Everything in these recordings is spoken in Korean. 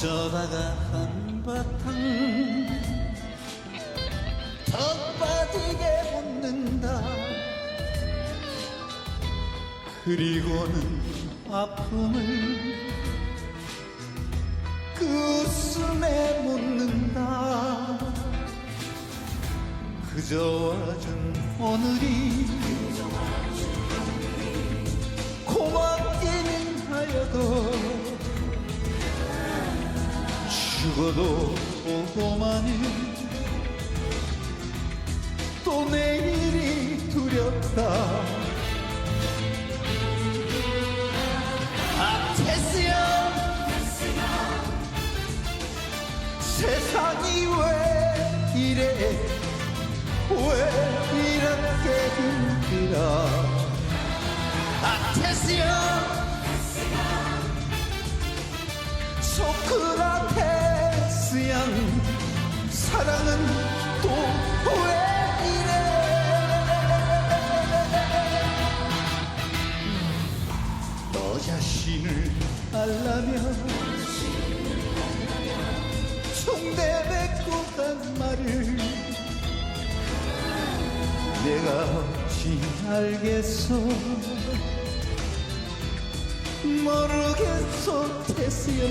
바다가 한바탕 더 빠지게 묻는다. 그리고는 아픔을 그 웃음에 묻는다. 그저 와준 오늘이 고맙기는 하여도 죽어도 오고만은 또 내일이 두렵다. 아 테스야 세상이 왜 이래? 왜 이렇게 힘들어? 아 테스야 소크라 양 사랑은 또 왜 이래? 너 자신을 알라면 총대 뱉고 간 말을 내가 어찌 알겠어? 모르겠어 태수영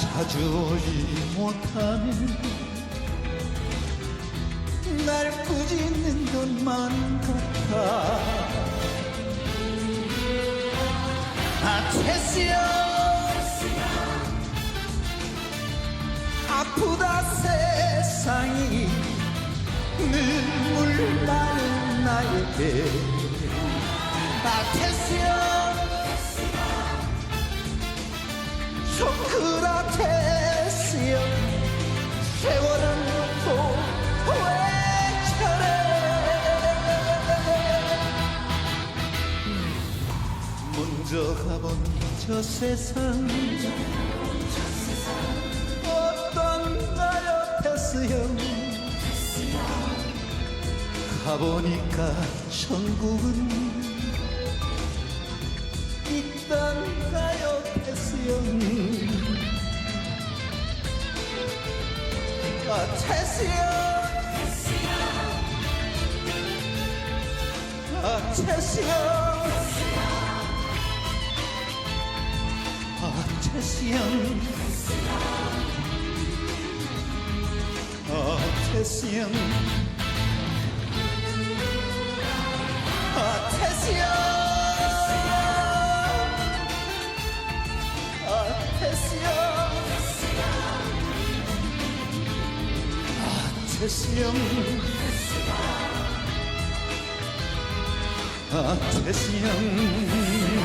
자주 오지 못하면 날 꾸짖는 것만 같아 아 테스야. 아프다 세상이. 눈물 나는 나에게. 아 테스야 저 세상 어떤 나였겠어요 가보니까 천국은 이땅 가였겠어요 아, 테스요 아, 테스요 atención, atención, atención. Atención, atención.